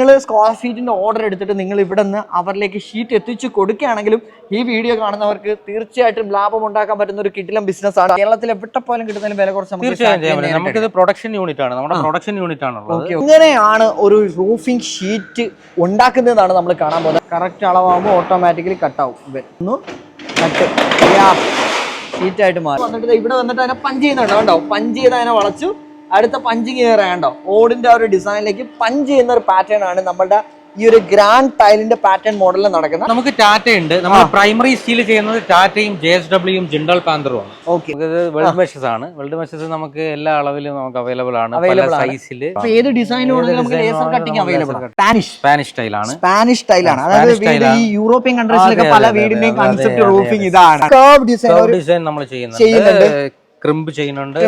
നിങ്ങൾ square ഫീറ്റിന്റെ order എടുത്തിട്ട് നിങ്ങൾ ഇവിടെ നിന്ന് അവരിലേക്ക് ഷീറ്റ് എത്തിച്ചു കൊടുക്കുകയാണെങ്കിലും ഈ വീഡിയോ കാണുന്നവർക്ക് തീർച്ചയായിട്ടും ലാഭം ഉണ്ടാക്കാൻ പറ്റുന്ന ഒരു കിടിലം ബിസിനസ് ആണ്. കേരളത്തിൽ എവിടെ പോലും കിട്ടുന്നതിന് വില കുറച്ച് നമുക്കിത് പ്രൊഡക്ഷൻ യൂണിറ്റ് ആണ്. നമ്മുടെ പ്രൊഡക്ഷൻ യൂണിറ്റ് ആണ്. ഇങ്ങനെയാണ് ഒരു റൂഫിംഗ് ഷീറ്റ് ഉണ്ടാക്കുന്നതാണ് നമ്മൾ കാണാൻ പോകുന്നത്. കറക്റ്റ് അളവാകുമ്പോൾ ഓട്ടോമാറ്റിക്കലി കട്ടാവും ഒന്ന് കട്ട് ഷീറ്റ് ആയിട്ട് മാറും. വന്നിട്ട് ഇവിടെ വന്നിട്ട് അതിനെ പഞ്ച് ചെയ്യുന്നുണ്ടോ. കണ്ടോ? പഞ്ച് ചെയ്ത് അതിനെ വളച്ചു. അടുത്ത പഞ്ചിങ് കയറേണ്ടോ ഓടിന്റെ ആ ഒരു ഡിസൈനിലേക്ക് പഞ്ച് ചെയ്യുന്ന ഒരു പാറ്റേൺ ആണ് നമ്മുടെ ഈ ഒരു ഗ്രാൻഡ് ടൈലിന്റെ പാറ്റേൺ മോഡലിൽ നടക്കുന്നത്. നമുക്ക് ടാറ്റ ഉണ്ട്. നമ്മൾ പ്രൈമറി സ്റ്റീൽ ചെയ്യുന്നത് ടാറ്റയും ജെ എസ് ഡബ്ല്യൂയും ജിൻഡൽ പാന്തറും ആണ്. ഓക്കെ വെൽഡ് മെഷസ് ആണ്. വെൽഡ് മെഷസ് നമുക്ക് എല്ലാ അളവിലും നമുക്ക് അവൈലബിൾ ആണ്. ആണ്. സൈസിൽ അപ്പൊ ഏത് ആണ്. സ്പാനിഷ് സ്പാനിഷ് സ്റ്റൈലാണ് സ്പാനിഷ് സ്റ്റൈലാണ് അതായത് ഈ യൂറോപ്യൻ കൺട്രീസിലൊക്കെ പല വീടിന്റെയും കൺസെപ്റ്റ് റൂഫിംഗ് ഇതാണ്. ഡിസൈൻ നമ്മൾ ചെയ്യുന്നുണ്ട്. ക്രിമ്പ് ചെയ്യുന്നുണ്ട്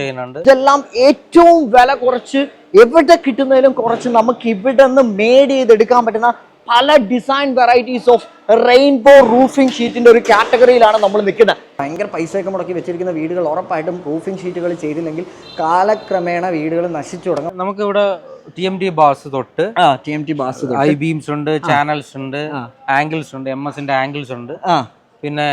ചെയ്യുന്നുണ്ട്. ഇതെല്ലാം ഏറ്റവും വില കുറച്ച് എവിടെ കിട്ടുന്നതിലും കുറച്ച് നമുക്ക് ഇവിടെ നിന്ന് മേഡ് ചെയ്തെടുക്കാൻ പറ്റുന്ന പല design varieties of rainbow roofing ഷീറ്റിന്റെ ഒരു കാറ്റഗറിയിലാണ് നമ്മൾ നിൽക്കുന്നത്. ഭയങ്കര പൈസയൊക്കെ മുടക്കി വെച്ചിരിക്കുന്ന വീടുകൾ ഉറപ്പായിട്ടും റൂഫിംഗ് ഷീറ്റുകൾ ചെയ്തില്ലെങ്കിൽ കാലക്രമേണ വീടുകൾ നശിച്ചു തുടങ്ങും. നമുക്ക് ഇവിടെ ടി എം ടി ബാസ് തൊട്ട് ആ T M T bars I beams ഉണ്ട് ചാനൽസ് ഉണ്ട് ആംഗിൾസ് ഉണ്ട് എം എസിന്റെ ആംഗിൾസ് ഉണ്ട്. ആ. പിന്നെ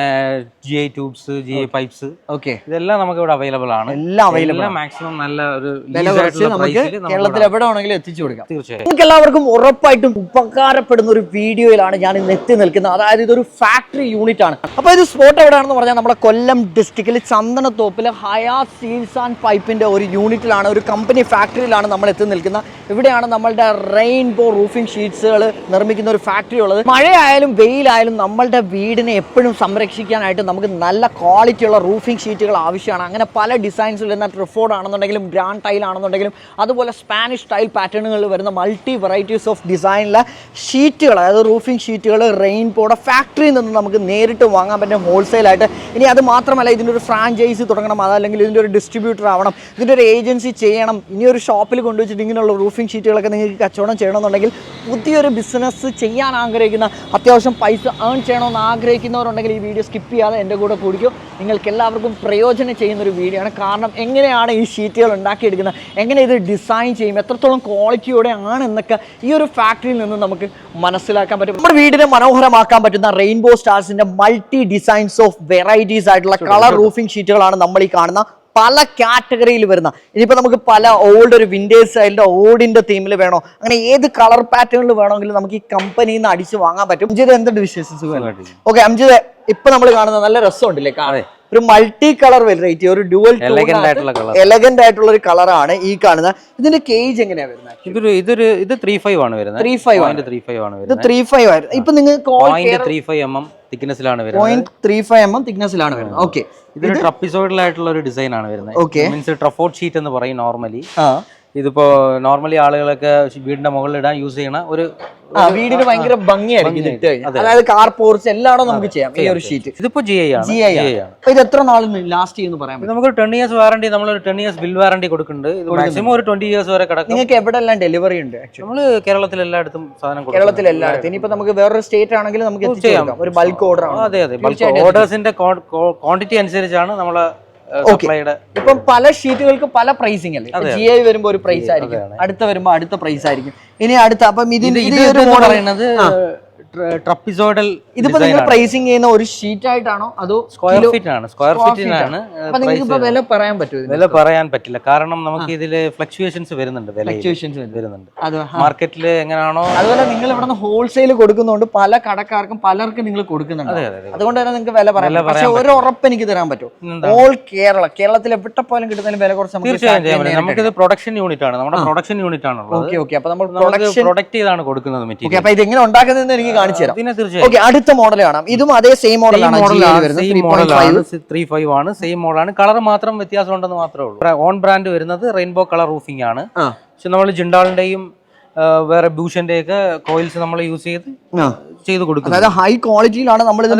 G I tubes G I pipes okay ഇതെല്ലാം നമുക്ക് ഇവിടെ അവൈലബിൾ ആണ്. എല്ലാം അവൈലബിൾ മാക്സിമം നല്ല ഒരു വില lease കുറച്ച് നമുക്ക് കേരളത്തിൽ എവിടെ വേണമെങ്കിലും എത്തിച്ചു കൊടുക്കാം. തീർച്ചയായും. നിങ്ങൾക്ക് എല്ലാവർക്കും ഉറപ്പായിട്ടും ഉപകാരപ്പെടുന്ന ഒരു വീഡിയോയിലാണ് ഞാൻ ഇന്ന് എത്തി നിൽക്കുന്നത്. അതായത് ഇതൊരു ഫാക്ടറി യൂണിറ്റ് ആണ്. അപ്പോൾ ഇത് സ്പോട്ട് എവിടെയാണെന്ന് പറഞ്ഞാൽ നമ്മുടെ കൊല്ലം ഡിസ്ട്രിക്റ്റിൽ ചന്ദനത്തോപ്പിൽ ഹയാ സീൽസ് ആൻഡ് പൈപ്പിന്റെ ഒരു യൂണിറ്റിലാണ് ഒരു കമ്പനി ഫാക്ടറിയിലാണ് നമ്മൾ എത്തി നിൽക്കുന്നത്. ഇവിടെയാണ് നമ്മളുടെ റെയിൻബോ റൂഫിംഗ് ഷീറ്റ്സുകൾ നിർമ്മിക്കുന്ന ഒരു ഫാക്ടറി ഉള്ളത്. മഴയായാലും വെയിലായാലും നമ്മളുടെ വീടിനെ എപ്പോഴും സംരക്ഷിക്കാനായിട്ട് നമുക്ക് നല്ല ക്വാളിറ്റിയുള്ള റൂഫിംഗ് ഷീറ്റുകൾ ആവശ്യമാണ്. അങ്ങനെ പല ഡിസൈൻസിൽ വരുന്ന ട്രിഫോർഡ് ആണെന്നുണ്ടെങ്കിലും ഗ്രാൻഡ് ടൈൽ ആണെന്നുണ്ടെങ്കിലും അതുപോലെ സ്പാനിഷ് ടൈൽ പാറ്റേണുകളിൽ വരുന്ന മൾട്ടി വെറൈറ്റീസ് ഓഫ് ഡിസൈനിലെ ഷീറ്റുകൾ അതായത് റൂഫിംഗ് ഷീറ്റുകൾ റെയിൻബോയുടെ ഫാക്ടറിയിൽ നിന്ന് നമുക്ക് നേരിട്ട് വാങ്ങാൻ പറ്റും ഹോൾസെയിലായിട്ട്. ഇനി അത് മാത്രമല്ല ഇതിന്റെ ഒരു ഫ്രാഞ്ചൈസി തുടങ്ങണം അതല്ലെങ്കിൽ ഇതിന്റെ ഒരു ഡിസ്ട്രിബ്യൂട്ടർ ആവണം ഇതിന്റെ ഒരു ഏജൻസി ചെയ്യണം. ഇനി ഒരു ഷോപ്പിൽ കൊണ്ടുവച്ചിട്ട് ഇങ്ങനെയുള്ള റൂഫിംഗ് ഷീറ്റുകളൊക്കെ നിങ്ങൾക്ക് കച്ചവടം ചെയ്യണമെന്നുണ്ടെങ്കിൽ പുതിയൊരു ബിസിനസ് ചെയ്യാൻ ആഗ്രഹിക്കുന്ന അത്യാവശ്യം പൈസ ഏൺ ചെയ്യണമെന്ന് ആഗ്രഹിക്കുന്നവരുണ്ടെങ്കിൽ ഈ വീഡിയോ സ്കിപ്പ് ചെയ്യാതെ എന്റെ കൂടെ കൂടിക്കും. നിങ്ങൾക്ക് എല്ലാവർക്കും പ്രയോജനം ചെയ്യുന്നൊരു വീഡിയോ ആണ്. കാരണം എങ്ങനെയാണ് ഈ ഷീറ്റുകൾ ഉണ്ടാക്കിയെടുക്കുന്നത്? എങ്ങനെ ഇത് ഡിസൈൻ ചെയ്യും? എത്രത്തോളം ക്വാളിറ്റിയോടെ ആണ് എന്നൊക്കെ ഈ ഒരു ഫാക്ടറിയിൽ നിന്ന് നമുക്ക് മനസ്സിലാക്കാൻ പറ്റും. നമ്മുടെ വീടിനെ മനോഹരമാക്കാൻ പറ്റുന്ന റെയിൻബോ സ്റ്റാർസിന്റെ മൾട്ടി ഡിസൈൻസ് ഓഫ് വെറൈറ്റീസ് ആയിട്ടുള്ള കളർ റൂഫിംഗ് ഷീറ്റുകളാണ് നമ്മൾ ഈ കാണുന്ന. പല കാറ്റഗറിയിൽ വരുന്ന. ഇനിയിപ്പോൾ നമുക്ക് പല ഓൾഡ് ഒരു വിന്റേജ് സ്റ്റൈലിന്റെ ഓൾഡിന്റെ തീമിൽ വേണോ? അങ്ങനെ ഏത് കളർ പാറ്റേണിൽ വേണമെങ്കിലും നമുക്ക് ഈ കമ്പനിയിൽ നിന്ന് അടിച്ച് വാങ്ങാൻ പറ്റും. അഞ്ചിത് എന്തുണ്ട് വിശേഷം? ഓക്കെ അംജിത് ഇപ്പൊ നമ്മൾ കാണുന്ന നല്ല രസമുണ്ടല്ലേ കാണാൻ? ഒരു മൾട്ടി കളർ വെറൈറ്റി ഒരു ഡ്യുവൽ എലഗന്റ് ആയിട്ടുള്ള ഒരു കളറാണ് ഈ കാണുന്ന. ഇതിന്റെ കേജ് എങ്ങനെയാ വരുന്നത് ഇതൊരു ഇതൊരു ഇത് ത്രീ ഫൈവ് ആണ് വരുന്നത്. ത്രീ ഫൈവ് ആണ്. ത്രീ ഫൈവ് ആണ് ഇത് വരുന്നത്. ത്രീ ഫൈവ് ആയിരുന്നു ഇപ്പൊ നിങ്ങൾക്ക് point three five M M തിക്നെസ്സിലാണ് വരുന്നത്. Point three five M M തിക്നെസ്സിലാണ് വരുന്നത്. ഓക്കെ ഇതൊരു ട്രപ്പിസോയിഡൽ ആയിട്ടുള്ള ഒരു ഡിസൈൻ ആണ് വരുന്നത്. ഓക്കെ മീൻസ് ട്രഫോർട്ട് ഷീറ്റ് എന്ന് പറയും നോർമലി ഇതിപ്പോ നോർമലി ആളുകളൊക്കെ വീടിന്റെ മുകളിൽ ഇടാൻ യൂസ് ചെയ്യണ ഒരു വീടിന് ഭയങ്കര ഭംഗിയായിരിക്കും ഇത് ഇട്ട് കഴിഞ്ഞാൽ. അതായത് കാർ പോർച്ച് എല്ലായിടും നമുക്ക് ചെയ്യാം. ഈ ഒരു ഷീറ്റ് ഇതിപ്പോ ജി ഐ ആണ്. ജി ഐ ആണ്. ഇത് എത്ര നാൾ ലാസ്റ്റ് ചെയ്യുന്നു പറയാം നമുക്ക് ടെൻ ഇയേഴ്സ് വാറണ്ടി നമ്മൾ ടെൻ ഇയേഴ്സ് ബിൽ വാറണ്ടി കൊടുക്കുന്നുണ്ട്. ഇത് മാക്സിമം ഒരു ട്വന്റി ഇയേഴ്സ് വരെ കിടക്കും. നിങ്ങൾക്ക് എവിടെ എല്ലാം ഡെലിവറി ഉണ്ട് നമ്മൾ കേരളത്തിൽ എല്ലായിടത്തും സാധനം കേരളത്തിൽ എല്ലായിടത്തും ഇനിയിപ്പോ നമുക്ക് വേറൊരു സ്റ്റേറ്റ് ആണെങ്കിലും നമുക്ക്. ഒരു ബൾക്ക് ഓർഡർ ആണ്. അതെ അതെ. ബൾക്ക് ഓർഡേഴ്സിന്റെ ക്വാണ്ടിറ്റി അനുസരിച്ചാണ് നമ്മളെ ഇപ്പം പല ഷീറ്റുകൾക്ക് പല പ്രൈസിംഗ് അല്ലേ? ജി ഐ വരുമ്പോ ഒരു പ്രൈസ് ആയിരിക്കും. അടുത്ത വരുമ്പോ അടുത്ത പ്രൈസ് ആയിരിക്കും. ഇനി അടുത്ത അപ്പം ഇതിന്റെ ഇത് പറയുന്നത് ട്രപ്പിസോഡൽ ഇതിപ്പോ നിങ്ങൾ പ്രൈസിങ് ചെയ്യുന്ന ഒരു ഷീറ്റ് ആയിട്ടാണോ? അതോ സ്ക്വയർ ഫീറ്റ് ആണ്. സ്ക്വയർ ഫീറ്റിനാണ് വില പറയാൻ പറ്റുമോ വില പറയാൻ പറ്റില്ല. കാരണം നമുക്ക് ഇതിൽ ഫ്ലക്ച്വേഷൻസ് വരുന്നുണ്ട് Fluctuations വരുന്നുണ്ട്. മാർക്കറ്റിൽ എങ്ങനെയാണോ അതുപോലെ നിങ്ങൾ ഇവിടെ ഹോൾസെയിൽ കൊടുക്കുന്നതുകൊണ്ട് പല കടക്കാർക്കും പലർക്കും നിങ്ങൾ കൊടുക്കുന്നുണ്ട്. അതെ അതെ അതെ. അതുകൊണ്ട് തന്നെ നിങ്ങൾക്ക് വില പറയാൻ വില പക്ഷെ ഒരു ഉറപ്പ് എനിക്ക് തരാൻ പറ്റും. ഓൾ കേരള കേരളത്തിൽ എവിടെ പോലും കിട്ടുന്നതിന് വില കുറച്ച് നമുക്ക് തീർച്ചയായും നമുക്കിത് പ്രൊഡക്ഷൻ യൂണിറ്റ് ആണ്. നമ്മുടെ പ്രൊഡക്ഷൻ യൂണിറ്റ് ആണ് ഓക്കെ ഓക്കെ അപ്പൊ നമ്മൾ പ്രൊഡക്റ്റ് ചെയ്താണ് കൊടുക്കുന്നത് മെറ്റീരിയൽ അപ്പൊ ഇത് എങ്ങനെ ഉണ്ടാക്കുന്നതെന്ന് എനിക്ക് കാണിച്ചു തരാം. ഓക്കെ അടുത്ത മോഡൽ കാണാം. ഇതും അതേ സെയിം മോഡലാണ് ത്രീ ഫൈവ് ആണ് സെയിം മോഡലാണ് കളർ മാത്രം വ്യത്യാസം ഉണ്ടെന്ന് മാത്രമേ ഉള്ളൂ. ഓൺ ബ്രാൻഡ് വരുന്നത് റെയിൻബോ കളർ റൂഫിംഗ് ആണ്. പക്ഷെ നമ്മൾ ജിണ്ടാളിന്റെയും വേറെ ബൂഷന്റെ ഒക്കെ കോയിൽസ് നമ്മൾ യൂസ് ചെയ്ത് ചെയ്ത് കൊടുക്കും അതായത് ഹൈ ക്വാളിറ്റിയിലാണ് നമ്മൾ ഇത്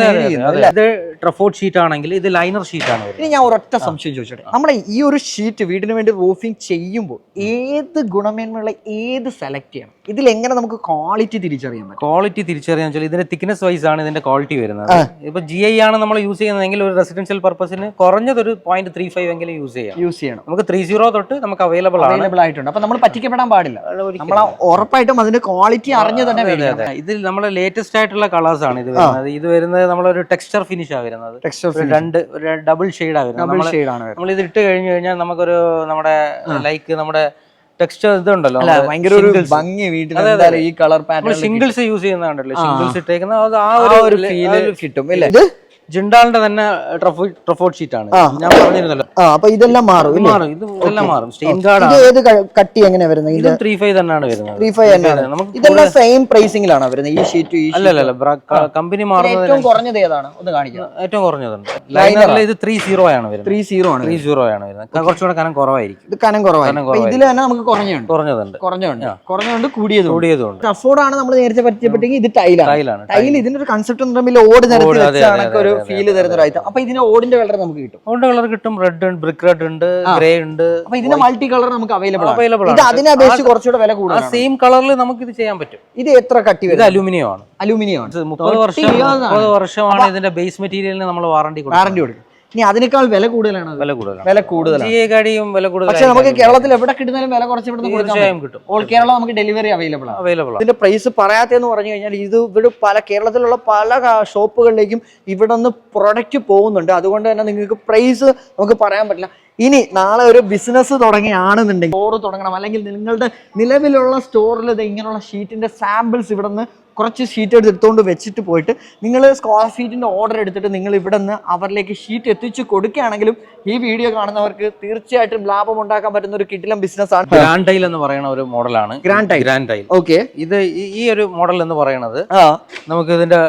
ഇത് ട്രഫോർട്ട് ഷീറ്റ് ആണെങ്കിൽ ഇത് ലൈനർ ഷീറ്റ് ആണ് ഇനി ഞാൻ ഒരൊറ്റ സംശയം ചോദിച്ചോട്ടെ. നമ്മുടെ ഈ ഒരു ഷീറ്റ് വീടിന് വേണ്ടി റൂഫിംഗ് ചെയ്യുമ്പോൾ ഏത് ഗുണമേന്മയുള്ള ഏത് സെലക്ട് ചെയ്യണം? ഇതിൽ എങ്ങനെ നമുക്ക് ക്വാളിറ്റി തിരിച്ചറിയാൻ പറ്റും? ക്വാളിറ്റി തിരിച്ചറിയാൻ വെച്ചാൽ ഇതിന്റെ തിക്നെസ് വൈസ് ആണ് ഇതിന്റെ ക്വാളിറ്റി വരുന്നത്. ഇപ്പൊ ജി ഐ ആണ് നമ്മൾ യൂസ് ചെയ്യുന്നതെങ്കിൽ ഒരു റെസിഡൻഷ്യൽ പർപ്പസിന് കുറഞ്ഞത് ഒരു പോയിന്റ് ത്രീ ഫൈവ് എങ്കിലും യൂസ് ചെയ്യാം. യൂസ് ചെയ്യണം. നമുക്ക് ത്രീ സീറോ തൊട്ട് നമുക്ക് അവൈലബിൾ അവൈലബിൾ ആയിട്ടുണ്ട്. അപ്പൊ നമ്മൾ പറ്റിക്കപ്പെടാൻ പാടില്ല. നമ്മൾ ഉറപ്പായിട്ടും അതിന്റെ ക്വാളിറ്റി അറിഞ്ഞു തന്നെ. ഇതിൽ നമ്മുടെ ലേറ്റസ്റ്റ് ആയിട്ടുള്ള കളേഴ്സ് ആണ് ഇത് വരുന്നത്. ഇത് വരുന്നത് നമ്മളൊരു ടെക്സ്ചർ ഫിനിഷ് ആ വരുന്നത്. ടെക്സ്ചർ രണ്ട് ഒരു ഡബിൾ ഷെയ്ഡ് ആ വരുന്നത്. നമ്മൾ ഇത് ഇട്ട് കഴിഞ്ഞു കഴിഞ്ഞാൽ നമുക്കൊരു നമ്മുടെ ലൈക്ക് നമ്മുടെ ടെക്സ്ചർ ഇതുണ്ടല്ലോ അല്ല ഭയങ്കര ഒരു ഭംഗി വീട്ടിൽ എന്തായാലും ഈ കളർ പാറ്റേൺ സിംഗിൾസ് യൂസ് ചെയ്യുന്നതാണല്ലോ. സിംഗിൾസ് ഇട്ടേക്കുന്ന അത് ആ ഒരു ഒരു ഫീൽ കിട്ടും അല്ലേ? ഇത് ജിണ്ടാളിന്റെ തന്നെ ട്രഫോർഡ് ഷീറ്റ് ആണ് ഞാൻ പറഞ്ഞിരുന്നല്ലോ. ആ അപ്പൊ ഇതെല്ലാം മാറും? മാറും ഇത് എല്ലാം മാറും. സ്റ്റെയിൻ ഗാർഡ് ഇത് ഏത് കട്ടി എങ്ങനെ വരുന്നത് ഇത് ത്രീ ഫൈവ് തന്നെയാണ് വരുന്നത്. ത്രീ ഫൈവ് തന്നെയാണ്. ഇതെല്ലാം സെയിം പ്രൈസിംഗിലാണ് വരുന്നത്. ഈ ഷീറ്റ് ഈ അല്ല അല്ല കമ്പനി മാറുന്നത് ഏറ്റവും കുറഞ്ഞത് ഏതാണ്? ഒന്ന് കാണിക്കാം. ഏറ്റവും കുറഞ്ഞതുണ്ട്. ലൈനറിൽ ഇത് ത്രീ സീറോ ആണ് വരുന്നത്. ത്രീ സീറോ ആണ് ത്രീ സീറോ ആണ് വരുന്നത്. കുറച്ചുകൂടി കനം കുറവായിരിക്കും. ഇത് കനം കുറവാണ് ഇതിൽ തന്നെ നമുക്ക് കുറഞ്ഞുണ്ട്. കുറഞ്ഞതുണ്ട്. കുറഞ്ഞുണ്ട്. കുറഞ്ഞുണ്ട് കൂടിയതും കൂടിയതുകൊണ്ട് ടഫോർഡ് ആണ് നമ്മൾ നേരത്തെ പറ്റിയപ്പെട്ടെങ്കിൽ ഇത് ടൈലാണ്. ടൈലാണ്. ടൈൽ ഇതിന്റെ ഒരു കൺസെപ്റ്റ് പറയുമ്പോൾ ഓട് നിരത്തി ഒരു ഫീൽ തരുന്ന ഒരു ഐറ്റം അപ്പൊ ഇതിന് ഓടിന്റെ കളർ നമുക്ക് കിട്ടും. ഓടിന്റെ കളർ കിട്ടും. റെഡ് ഉണ്ട് ബ്രിക്ക് റെഡ് ഉണ്ട് ഗ്രേ ഉണ്ട് അപ്പൊ ഇതിന്റെ മൾട്ടി കളർ നമുക്ക് അവൈലബിൾ അവൈലബിൾ ഇത് അതിനെ അപേക്ഷിച്ച് കുറച്ചുകൂടെ വില കൂടുതൽ സെയിം കളറിൽ നമുക്ക് ഇത് ചെയ്യാൻ പറ്റും. ഇത് എത്ര കട്ടി വരും അലൂമിനിയം ആണ്. അലൂമിനിയം ആണ്. മുപ്പത് വർഷം മുപ്പത് വർഷമാണ് ഇതിന്റെ ബേസ് മെറ്റീരിയലിന് നമ്മൾ വാറണ്ടി കൊടുക്കും വാറണ്ടി കൊടുക്കും. ഇനി അതിനേക്കാൾ വില കൂടുതലാണ് വില കൂടുതലാണ്. വില കൂടുതലാണ്. ജി വില കൂടുതൽ പക്ഷെ നമുക്ക് കേരളത്തിൽ എവിടെ കിട്ടുന്നാലും വില കുറച്ച് ഇവിടുന്ന് കൊടുക്കാൻ തീർച്ചയായും കിട്ടും. ഓൾ കേരള നമുക്ക് ഡെലിവറി അവൈലബിൾ ആണ്. അവൈലബിൾ ഇതിന്റെ പ്രൈസ് പറയാത്തെന്ന് പറഞ്ഞു കഴിഞ്ഞാൽ ഇത് ഇവിടെ പല കേരളത്തിലുള്ള പല ഷോപ്പുകളിലേക്കും ഇവിടെ നിന്ന് പ്രൊഡക്റ്റ് പോകുന്നുണ്ട്. അതുകൊണ്ട് തന്നെ നിങ്ങൾക്ക് പ്രൈസ് നമുക്ക് പറയാൻ പറ്റില്ല. ഇനി നാളെ ഒരു ബിസിനസ് തുടങ്ങിയാണെന്നുണ്ടെങ്കിൽ സ്റ്റോർ തുടങ്ങണം. അല്ലെങ്കിൽ നിങ്ങളുടെ നിലവിലുള്ള സ്റ്റോറിൽ ഇത് ഇങ്ങനെയുള്ള ഷീറ്റിന്റെ സാമ്പിൾസ് ഇവിടെ നിന്ന് കുറച്ച് ഷീറ്റ് എടുത്ത് എടുത്തുകൊണ്ട് വെച്ചിട്ട് പോയിട്ട് നിങ്ങൾ സ്ക്വയർ ഫീറ്റിന്റെ ഓർഡർ എടുത്തിട്ട് നിങ്ങൾ ഇവിടെ നിന്ന് അവരിലേക്ക് ഷീറ്റ് എത്തിച്ചു കൊടുക്കുകയാണെങ്കിലും ഈ വീഡിയോ കാണുന്നവർക്ക് തീർച്ചയായിട്ടും ലാഭം ഉണ്ടാക്കാൻ പറ്റുന്ന ഒരു കിട്ടിലം ബിസിനസ് ആണ്. ഗ്രാൻഡ് ടൈൽ എന്ന് പറയുന്ന ഒരു മോഡലാണ് grand tile grand tile okay ഇത് ഈ- ഒരു മോഡൽ എന്ന് പറയുന്നത് നമുക്ക് ഇതിന്റെ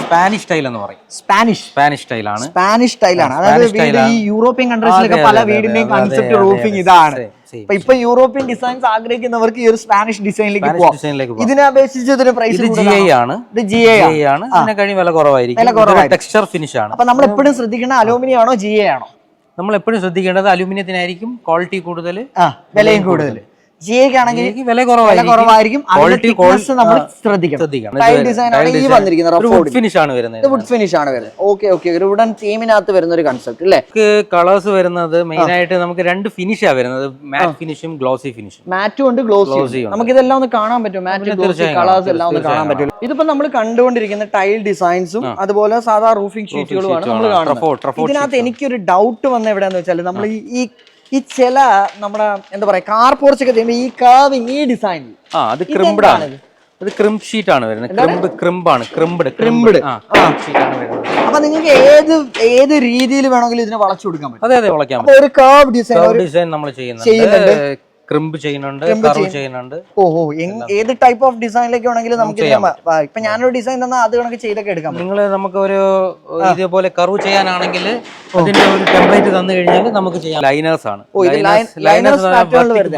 സ്പാനിഷ് ടൈൽ എന്ന് പറയും. സ്പാനിഷ് സ്പാനിഷ് ടൈലാണ് സ്പാനിഷ് സ്റ്റൈലാണ് അതായത് ഈ യൂറോപ്യൻ കൺട്രീസിലൊക്കെ പല വീടിന്റെയും കൺസെപ്റ്റ് റൂഫിംഗ് ഇതാണ്. അപ്പൊ ഇപ്പൊ യൂറോപ്യൻ ഡിസൈൻസ് ആഗ്രഹിക്കുന്നവർക്ക് ഈ ഒരു സ്പാനിഷ് ഡിസൈനിലേക്ക് പോകാം പോവാം. ഇതിനെ അപേക്ഷിച്ച് ഇതിന് പ്രൈസ് ജി ഐ ആണ്. ഇത് ജി ഐ ആണ്. ഇതിനെ കഴിഞ്ഞ് വില കുറവായിരിക്കും. ടെക്സ്ചർ ഫിനിഷ് ആണ്. അപ്പൊ നമ്മൾ എപ്പോഴും ശ്രദ്ധിക്കുന്ന അലൂമിനിയം ആണോ ജി ഐ ആണോ? നമ്മൾ എപ്പോഴും ശ്രദ്ധിക്കേണ്ടത് അലൂമിനിയത്തിനായിരിക്കും ക്വാളിറ്റി കൂടുതൽ വിലയും കൂടുതൽ. ജി എക്ക് ആണെങ്കിൽ വില കുറവായിരിക്കും. നമ്മൾ ശ്രദ്ധിക്കണം. ടൈൽ ഡിസൈൻ ആണ് ഈ വന്നിരിക്കുന്നത് ഫിനിഷ് ആണ് വരുന്നത്. വുഡ് ഫിനിഷ് ആണ് വരുന്നത്. ഓക്കെ ഓക്കെ ഒരു വുഡൻ തീമിനകത്ത് വരുന്ന ഒരു കൺസെപ്റ്റ് അല്ലേ നമുക്ക് കളേഴ്സ് വരുന്നത് മെയിൻ ആയിട്ട് നമുക്ക് രണ്ട് ഫിനിഷാ വരുന്നത്. മാറ്റ് ഫിനിഷും ഗ്ലോസി ഫിനിഷും മാറ്റും ഉണ്ട് ഗ്ലോസി. നമുക്ക് ഇതെല്ലാം ഒന്ന് കാണാൻ പറ്റും മാറ്റ് ഗ്ലോസി കളേഴ്സ് എല്ലാം ഒന്ന് കാണാൻ പറ്റും ഇതിപ്പോ നമ്മൾ കണ്ടുകൊണ്ടിരിക്കുന്ന ടൈൽ ഡിസൈൻസും അതുപോലെ സാധാ റൂഫിംഗ് ഷീറ്റുകളുമാണ് നമ്മൾ ആണ്. കാണുന്നത്. ഇതിനകത്ത് എനിക്കൊരു ഡൗട്ട് വന്ന എവിടെയാന്ന് വെച്ചാൽ നമ്മൾ ഈ ഈ ചില നമ്മുടെ എന്താ പറയാ കാർ പോർച്ച് ഒക്കെ ചെയ്യുമ്പോൾ ഈ കാവ് ഈ ഡിസൈൻ ആ അത് ക്രിംബ്ഡ് ആണ് ക്രിംപ് ഷീറ്റ് ആണ് വരുന്നത്. ക്രിംബ് ക്രിംബ് ആണ് ക്രിംബ്ഡ് ക്രിംബ്ഡ് അപ്പൊ നിങ്ങൾക്ക് ഏത് ഏത് രീതിയിൽ വേണമെങ്കിലും ഇതിനെ വളച്ചു കൊടുക്കാൻ പറ്റും? അതെ അതെ വളയ്ക്കാൻ ഒരു കാവ് ഡിസൈൻ ഡിസൈൻ നമ്മൾ ചെയ്യുന്നുണ്ട്. ക്രിംബ് ചെയ്യുന്നുണ്ട് കർവ് ചെയ്യുന്നുണ്ട്. ഓഹോ ഓ ഏത് ടൈപ്പ് ഓഫ് ഡിസൈനിലേക്ക് വേണമെങ്കിലും നമുക്ക് ചെയ്യാം മ- ഞാൻ ഇപ്പൊ ഞാനൊരു ഡിസൈൻ തന്നാൽ അത് കണക്ക് ചെയ്തൊക്കെ എടുക്കാം നിങ്ങൾ നമുക്ക് ഒരു ഇതേപോലെ കർവ് ചെയ്യാനാണെങ്കിൽ അതിന്റെ ഒരു ടെംപ്ലേറ്റ് തന്നു കഴിഞ്ഞാൽ നമുക്ക് ചെയ്യാം. ലൈനേഴ്സ് ആണ്. ഓ,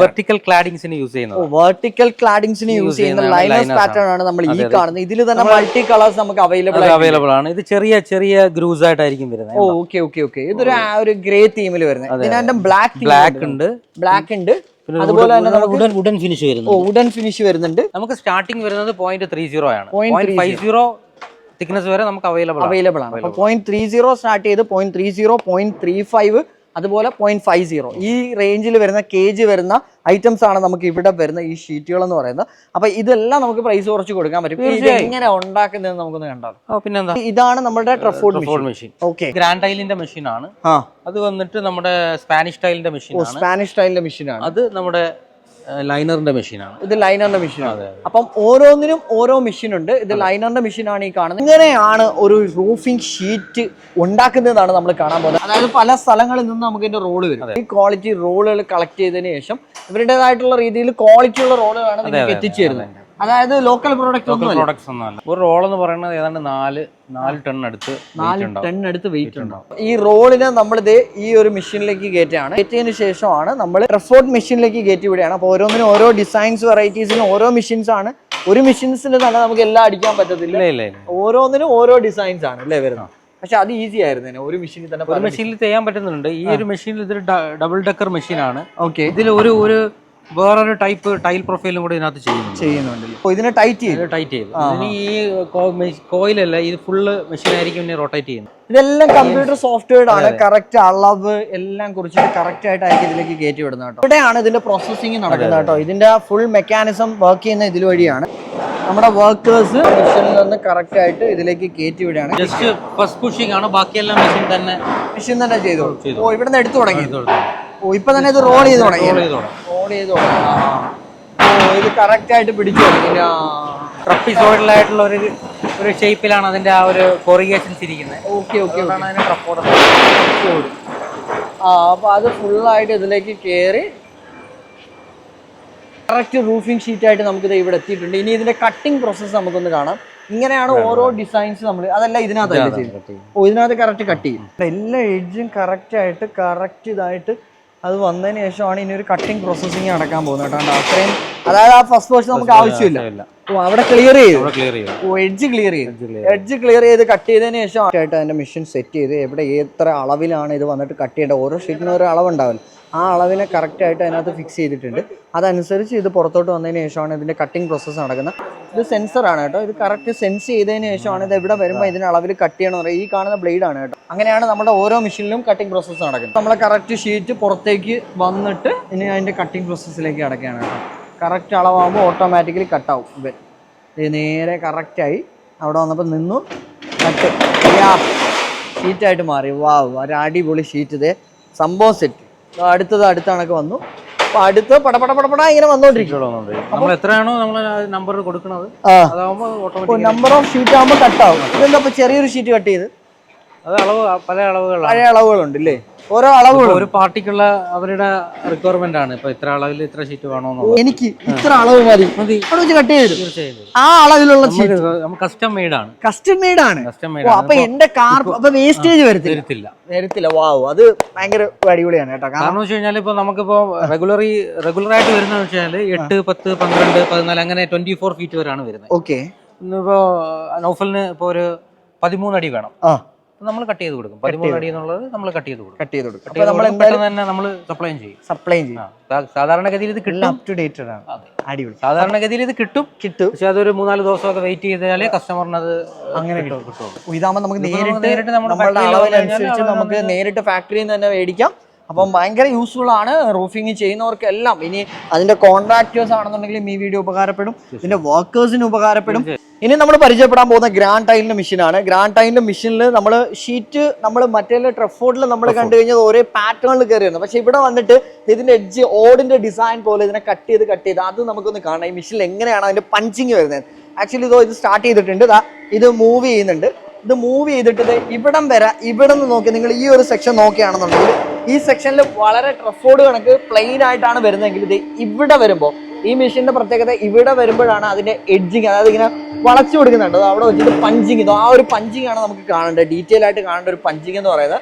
വെർട്ടിക്കൽ ക്ലാഡിങ്സിന് യൂസ് ചെയ്യുന്നത്. വെർട്ടിക്കൽ ക്ലാഡിങ്സിന് യൂസ് ചെയ്യുന്ന ലൈനേഴ്സ് പാറ്റേൺ ആണ്. നമ്മൾ ഈ കാണുന്നത്. ഇതിൽ തന്നെ മൾട്ടി കളേഴ്സ് നമുക്ക് അവൈലബിൾ അവൈലബിൾ ആണ്. ഇത് ചെറിയ ചെറിയ ഗ്രൂസ് ആയിട്ടായിരിക്കും വരുന്നത്. ഓ ഓക്കെ ഓക്കെ ഓക്കെ ഇതൊരു ഒരു ഗ്രേ തീമിൽ വരുന്നത്. ഇതിനെ ബ്ലാക്ക് ബ്ലാക്ക് ഉണ്ട്. ബ്ലാക്ക് ഉണ്ട്. അതുപോലെ തന്നെ നമുക്ക് ഉടൻ ഉടൻ ഫിനിഷ് ഓ ഉടൻ ഫിനിഷ് വരുന്നുണ്ട്. നമുക്ക് സ്റ്റാർട്ടിംഗ് വരുന്നത് പോയിന്റ് ത്രീ സീറോ ആണ്. Point point five zero thickness വരെ നമുക്ക് അവൈലബിൾ അവൈലബിൾ ആണ്. പോയിന്റ് ത്രീ സീറോ സ്റ്റാർട്ട് ചെയ്ത് point three zero point three five അതുപോലെ പോയിന്റ് ഫൈവ് സീറോ ഈ റേഞ്ചിൽ വരുന്ന കെ ജി വരുന്ന ഐറ്റംസ് ആണ് നമുക്ക് ഇവിടെ വരുന്ന ഈ ഷീറ്റുകൾ എന്ന് പറയുന്നത്. അപ്പൊ ഇതെല്ലാം നമുക്ക് പ്രൈസ് കുറച്ച് കൊടുക്കാൻ പറ്റും. എങ്ങനെ ഉണ്ടാക്കുന്നത് നമുക്കൊന്ന് കണ്ടാലോ. പിന്നെന്താ? ഇതാണ് നമ്മുടെ ട്രഫോർഡ് മെഷീൻ ഓക്കെ ഗ്രാൻഡ് ടൈലിന്റെ മെഷീൻ ആണ്. അത് വന്നിട്ട് നമ്മുടെ സ്പാനിഷ് ടൈലിന്റെ മെഷീൻ ആണ്. സ്പാനിഷ് സ്റ്റൈലിന്റെ മെഷീനാണ് അത് നമ്മുടെ ലൈനറിന്റെ മെഷീൻ ആണ് ഇത് ലൈനറിന്റെ മെഷീനാണ്. അപ്പം ഓരോന്നിനും ഓരോ മെഷീൻ ഉണ്ട് ഇത് ലൈനറിന്റെ മെഷീനാണ് ഈ കാണുന്നത്. ഇങ്ങനെയാണ് ഒരു റൂഫിംഗ് ഷീറ്റ് ഉണ്ടാക്കുന്നതാണ് നമ്മൾ കാണാൻ പോകുന്നത്. അതായത് പല സ്ഥലങ്ങളിൽ നിന്ന് നമുക്ക് ഇതിന്റെ റോൾ വരും. ഈ ക്വാളിറ്റി റോളുകൾ കളക്ട് ചെയ്തതിന് ശേഷം ഇവരുടേതായിട്ടുള്ള രീതിയിൽ ക്വാളിറ്റി ഉള്ള റോളുകളാണ് നിങ്ങൾക്ക് എത്തിച്ചു തരുന്നത് അതായത് ലോക്കൽ പ്രോഡക്റ്റ് ഒന്നും പ്രോഡക്ട്സ് ഒന്നുമല്ല ഒരു റോൾ എന്ന് പറയുന്നത് ഏതാണ്ട് നാല് നാല് ടൺ അടുത്ത് നാല് ടൺ അടുത്ത് വെയിറ്റ് ഉണ്ടാവും. ഈ റോളിനെ നമ്മളിത് ഈ ഒരു മെഷീനിലേക്ക് കയറ്റുകയാണ്. കയറ്റിയതിന് ശേഷമാണ് നമ്മൾ റെഫോർട്ട് മെഷീനിലേക്ക് കയറ്റി വിടുകയാണ്. അപ്പോൾ ഓരോന്നിനും ഓരോ ഡിസൈൻസ് വെറൈറ്റീസിനും ഓരോ മെഷീൻസ് ആണ്. ഒരു മെഷീൻസിന് തന്നെ നമുക്ക് എല്ലാം അടിക്കാൻ പറ്റത്തില്ല. ഓരോന്നിനും ഓരോ ഡിസൈൻസ് ആണ് അല്ലേ വരുന്നത്? പക്ഷെ അത് ഈസി ആയിരുന്നു ഒരു മെഷീനിൽ തന്നെ ഒരു മെഷീനിൽ ചെയ്യാൻ പറ്റുന്നുണ്ട്. ഈ ഒരു മെഷീനിൽ ഇതൊരു ഡബിൾ ഡെക്കർ മെഷീൻ ആണ്. ഓക്കെ ഇതിൽ ഒരു ഒരു വേറൊരു ടൈപ്പ് ടൈൽ പ്രൊഫൈലും കൂടെ ഇതിനകത്ത് ചെയ്യുന്നുണ്ട്. ചെയ്യുന്നുണ്ടല്ലോ ഓ, ഇതിനെ ടൈറ്റ് ചെയ്തു ടൈറ്റ് ചെയ്തു ഇനി ഈ കോയിലല്ല ഇത് ഫുള്ള് മെഷീൻ ആയിരിക്കും ഇനി റൊട്ടേറ്റ് ചെയ്യുന്നത്. ഇതെല്ലാം കമ്പ്യൂട്ടർ സോഫ്റ്റ്വെയർ ആണ്. കറക്റ്റ് അളവ് എല്ലാം കുറിച്ചിട്ട് കറക്റ്റ് ആയിട്ടായിരിക്കും ഇതിലേക്ക് കയറ്റി വിടുന്നത് കേട്ടോ. ഇവിടെയാണ് ഇതിന്റെ പ്രോസസ്സിംഗ് നടക്കുന്നത് കേട്ടോ. ഇതിന്റെ ഫുൾ മെക്കാനിസം വർക്ക് ചെയ്യുന്ന ഇതിൽ വഴിയാണ്. നമ്മുടെ വർക്കേഴ്സ് മെഷീനിൽ നിന്ന് കറക്റ്റ് ആയിട്ട് ഇതിലേക്ക് കയറ്റി വിടുകയാണ്. ജസ്റ്റ് ഫസ്റ്റ് പുഷിംഗ് ആണ് ബാക്കിയെല്ലാം മെഷീൻ തന്നെ മെഷീൻ തന്നെ ചെയ്തോളൂ. ചെയ്തു. ഓ നിന്ന് എടുത്തു തുടങ്ങി. ഓ ഇപ്പൊ തന്നെ ഇത് റോൾ ചെയ്ത് തുടങ്ങി. Roll ചെയ്ത്. ഓ ഇത് കറക്റ്റ് ആയിട്ട് പിടിച്ചു തുടങ്ങി ട്രപ്പിസോയിഡലായിട്ടുള്ള ഒരു ഒരു ഷേപ്പിലാണ് അതിന്റെ ആ ഒരു കൊറിഗേഷൻസ് ഇരിക്കുന്നത് ഓക്കെ ഓക്കെ അതിനെ ട്രപ്പോഡ് ആ അപ്പൊ അത് ഫുള്ളായിട്ട് ഇതിലേക്ക് കയറി കറക്റ്റ് റൂഫിംഗ് ഷീറ്റ് ആയിട്ട് നമുക്ക് ഇത് ഇവിടെ എത്തിയിട്ടുണ്ട്. ഇനി ഇതിന്റെ കട്ടിംഗ് പ്രോസസ്സ് നമുക്കൊന്ന് കാണാം. ഇങ്ങനെയാണ് ഓരോ ഡിസൈൻസ് നമ്മൾ അതല്ല ഇതിനകത്ത് ചെയ്യുന്നത് ഓ ഇതിനകത്ത് കറക്റ്റ് കട്ട് ചെയ്യും. എല്ലാ എഡ്ജും കറക്റ്റ് ആയിട്ട് കറക്റ്റ് ഇതായിട്ട് അത് വന്നതിന് ശേഷമാണ് ഇനി ഒരു കട്ടിംഗ് പ്രോസസ്സിങ് നടക്കാൻ പോകുന്നത് കേട്ടോ? അത്രയും അതായത് ആ ഫസ്റ്റ് വാഷ് നമുക്ക് ആവശ്യമില്ല. ഓ അവിടെ ക്ലിയർ ചെയ്തു. ഓ എഡ്ജ് ക്ലിയർ ചെയ്ത്. എഡ്ജ് ക്ലിയർ ചെയ്ത്. കട്ട് ചെയ്തതിന് ശേഷം ആയിട്ട് അതിന്റെ മെഷീൻ സെറ്റ് ചെയ്ത് എവിടെ എത്ര അളവിലാണ് ഇത് വന്നിട്ട് കട്ട് ചെയ്യേണ്ടത്. ഓരോ ഷീറ്റിനും ഓരോ അളവുണ്ടാവില്ല. ആ അളവിനെ കറക്റ്റായിട്ട് അതിനകത്ത് ഫിക്സ് ചെയ്തിട്ടുണ്ട്. അതനുസരിച്ച് ഇത് പുറത്തോട്ട് വന്നതിന് ശേഷമാണ് ഇതിന്റെ കട്ടിംഗ് പ്രോസസ്സ് നടക്കുന്നത്. ഇത് സെൻസറാണ് കേട്ടോ. ഇത് കറക്റ്റ് സെൻസ് ചെയ്തതിന് ശേഷമാണ് ഇത് എവിടെ വരുമ്പോൾ ഇതിന്റെ അളവിൽ കട്ട് ചെയ്യണം എന്ന് പറയുക ഈ കാണുന്ന ബ്ലേഡ് ആണ് കേട്ടോ. അങ്ങനെയാണ് നമ്മുടെ ഓരോ മെഷീനിലും കട്ടിംഗ് പ്രോസസ്സ് നടക്കുന്നത്. നമ്മളെ കറക്റ്റ് ഷീറ്റ് പുറത്തേക്ക് വന്നിട്ട് ഇനി അതിന്റെ കട്ടിംഗ് പ്രോസസ്സിലേക്ക് അടക്കുകയാണ് കേട്ടോ. കറക്റ്റ് അളവാകുമ്പോൾ ഓട്ടോമാറ്റിക്കലി കട്ടാവും ഇവൻ ഇത്. നേരെ കറക്റ്റായി അവിടെ വന്നപ്പോൾ നിന്നു കട്ട് ഷീറ്റായിട്ട് മാറി. വാവ് ഒരു അടിപൊളി ഷീറ്റ് ഇതേ. സംഭവം സെറ്റ് അടുത്തത് അടുത്ത കണക്ക് വന്നു. അപ്പൊ അടുത്ത് പടപട പടപട ഇങ്ങനെ വന്നോണ്ടിരിക്കും. നമ്മൾ എത്രയാണോ നമ്മൾ നമ്പർ കൊടുക്കുന്നത് നമ്പർ ഓഫ് ഷീറ്റ് ആകുമ്പോൾ കട്ടാവും ഇതെന്താ ഇപ്പൊ ചെറിയൊരു ഷീറ്റ് കട്ട് ചെയ്ത്? പല പഴയ അളവുകളുണ്ട് ഇല്ലേ ഓരോ അളവുകളും. ഒരു പാർട്ടിക്കുള്ള അവരുടെ റിക്വയർമെന്റ് ആണ്. ഇപ്പൊ ഇത്ര അളവിൽ ഇത്ര ഷീറ്റ് വേണോ എനിക്ക് ഇത്ര അളവ് മതി. കട്ട് ചെയ്ത് ആ അളവിലുള്ള കസ്റ്റം മെയ്ഡ് ആണ്. കസ്റ്റം മെയ്ഡ് ആണ്. അപ്പൊ എന്റെ കാർ അപ്പൊ വേസ്റ്റേജ് വരത്തില്ല. വരത്തില്ല. വാവ് അത് ഭയങ്കര അടിപൊളിയാണ് കേട്ടോ. കാരണം വെച്ച് കഴിഞ്ഞാൽ ഇപ്പൊ നമുക്കിപ്പോ റെഗുലറി റെഗുലർ ആയിട്ട് വരുന്ന വെച്ചാൽ എട്ട് പത്ത് പന്ത്രണ്ട് പതിനാല് അങ്ങനെ ട്വന്റി ഫോർ ഫീറ്റ് വരെയാണ് വരുന്നത്. ഓക്കെ ഇന്നിപ്പോ നൗഫലിന് ഇപ്പൊ ഒരു പതിമൂന്ന് അടി വേണം. ആ. നമ്മൾ കട്ട് ചെയ്ത് കൊടുക്കും. പതിമൂന്ന് അടി എന്നുള്ളത് നമ്മൾ കട്ട് ചെയ്ത് കൊടുക്കും. കട്ട് ചെയ്ത് കൊടുക്കും. നമ്മൾ പെട്ടെന്ന് തന്നെ നമ്മൾ സപ്ലൈ ചെയ്യും. സപ്ലൈ ചെയ്യും. സാധാരണഗതിയിൽ ഇത് കിട്ടും. അപ് ടു ഡേറ്റ് ആണ്. അടിപൊളി. സാധാരണഗതിയിൽ ഇത് കിട്ടും. കിട്ടും. പക്ഷെ അതൊരു മൂന്നാൽ ദിവസമൊക്കെ വെയിറ്റ് ചെയ്താലേ കസ്റ്റമറിന് അത് അങ്ങനെ കിട്ടും. ഇതാകുമ്പോൾ നമുക്ക് നേരിട്ട് നേരിട്ട് നമ്മുടെ അളവിനനുസരിച്ച് നമുക്ക് നേരിട്ട് ഫാക്ടറിയിൽ നിന്ന് തന്നെ മേടിക്കാം. അപ്പം ഭയങ്കര യൂസ്ഫുൾ ആണ് റൂഫിങ് ചെയ്യുന്നവർക്കെല്ലാം. ഇനി അതിന്റെ കോൺട്രാക്ടേഴ്സ് ആണെന്നുണ്ടെങ്കിലും ഈ വീഡിയോ ഉപകാരപ്പെടും. ഇതിന്റെ വർക്കേഴ്സിന് ഉപകാരപ്പെടും. ഇനി നമ്മൾ പരിചയപ്പെടാൻ പോകുന്ന ഗ്രാൻഡ് ടൈലിന്റെ മെഷീനാണ്. ഗ്രാൻഡ് ടൈലിന്റെ മെഷീനിൽ നമ്മൾ ഷീറ്റ് നമ്മൾ മറ്റേ ട്രഫോർഡിൽ നമ്മൾ കണ്ടു കഴിഞ്ഞാൽ ഒരേ പാറ്റേണിൽ കയറിയിരുന്നു പക്ഷെ ഇവിടെ വന്നിട്ട് ഇതിന്റെ എഡ്ജ് ഓടിന്റെ ഡിസൈൻ പോലെ ഇതിനെ കട്ട് ചെയ്ത് കട്ട് ചെയ്ത് അത് നമുക്കൊന്ന് കാണാം. ഈ മെഷീനിൽ എങ്ങനെയാണ് അതിന്റെ പഞ്ചിങ് വരുന്നത്. ആക്ച്വലി ഇതോ ഇത് സ്റ്റാർട്ട് ചെയ്തിട്ടുണ്ട്. ഇതാ ഇത് മൂവ് ചെയ്യുന്നുണ്ട്. ഇത് മൂവ് ചെയ്തിട്ട് ഇവിടം വരെ ഇവിടെ നിന്ന് നോക്കി നിങ്ങൾ ഈ ഒരു സെക്ഷൻ നോക്കുകയാണെന്നുണ്ടെങ്കിൽ ഈ സെക്ഷനിൽ വളരെ ട്രഫോർഡ് കണക്ക് പ്ലെയിൻ ആയിട്ടാണ് വരുന്നതെങ്കിൽ ഇത് ഇവിടെ വരുമ്പോൾ ഈ മെഷീന്റെ പ്രത്യേകത ഇവിടെ വരുമ്പോഴാണ് അതിന്റെ എഡ്ജിങ് അതായത് ഇങ്ങനെ വളച്ചു കൊടുക്കുന്നുണ്ട്. അവിടെ വെച്ചിട്ട് പഞ്ചിങ് ആ ഒരു പഞ്ചിങ് ആണ് നമുക്ക് കാണേണ്ടത്. ഡീറ്റെയിൽ ആയിട്ട് കാണേണ്ട ഒരു പഞ്ചിങ് എന്ന് പറയുന്നത്.